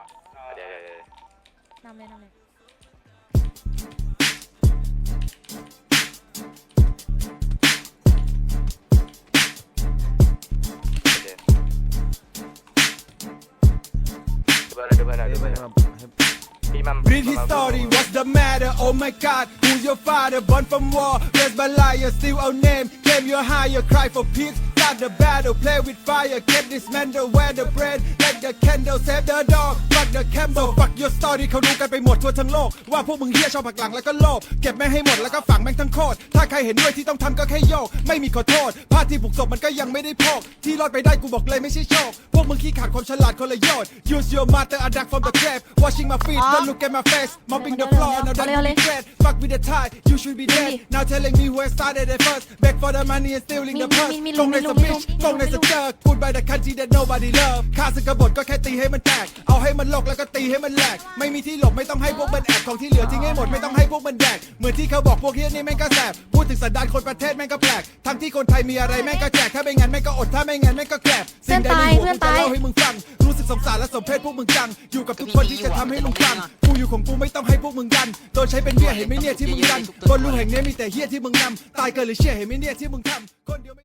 เดี๋ยวเดี๋ยวเดี๋ยวน ำเลยนำเลย เดี๋ยวดูเบอร์หน่อยดูเบอร์หน่อยดูเบอร์หน่อยพี่มัม Read his story, what's the matter? Oh my god, who's your father? Born from war, raised by liars, still our name. Came your higher, cry for peace. Start the battle, play with fire. Get dismantle, wear the bread. Let the candle save the dog. Fuck the Campbell, fuck your story. เขารู้กันไปหมดทั่วทั้งโลก ว่าพวกมึงเฮี้ยชอบผักหลังแล้วก็โลภเก็บแม่งให้หมดแล้วก็ฝังแม่งทั้งโคตรถ้าใครเห็นด้วยที่ต้องทำก็แค่โยก ไม่มีขอโทษผ้าที่ผูกศพมันก็ยังไม่ได้พกที่รอดไปได้กูบอกเลยไม่ใช่โชค พวกมึงขี้ขาดความฉลาดคนละโยชน์ Use your mother a duck from the grave Watching my feet don't look at my face Mopping the floor now that you regret Fuck with the tide you should be dead Now telling me who has started it first Beg for the money and stealing the purse กงในสมิชกงในสเจอพูดไป the country that nobody love ข้าศึกกบฏก็แค่ตีให้มันแตกเอาให้มันโลกแล้วก็ตีให้มันแหลก ไม่มีที่หลบไม่ต้องให้พวกมันแอบของที่เหลือทิ้งให้หมดไม่ต้องให้พวกมันแดก เหมือนที่เขาบอกพวกเฮียนี่แม่งก็แสบ พูดถึงสันดานคนประเทศแม่งก็แปลก ทั้งที่คนไทยมีอะไรแม่งก็แจก ถ้าไม่งั้นแม่งก็อด ถ้าไม่งั้นแม่งก็แกลบสิ่งใดในหัวกูจะเล่าให้มึงฟัง รู้สึกสงสารและสมเพชพวกมึงจัง อยู่กับทุกคนที่จะทำให้มึงฟัง กูอยู่ของกูไม่ต้องให้พวกมึงดัน โดนใช้เป็นเบี้ยเห็นไหมเนี่ยที่มึงดันคนรู้แห่งเนี้ยมีแต่เฮียที่มึงนำตายเกินหรือเชี่ยเห็นไหมเนี่ยที่มึงทำคนเดียวไม่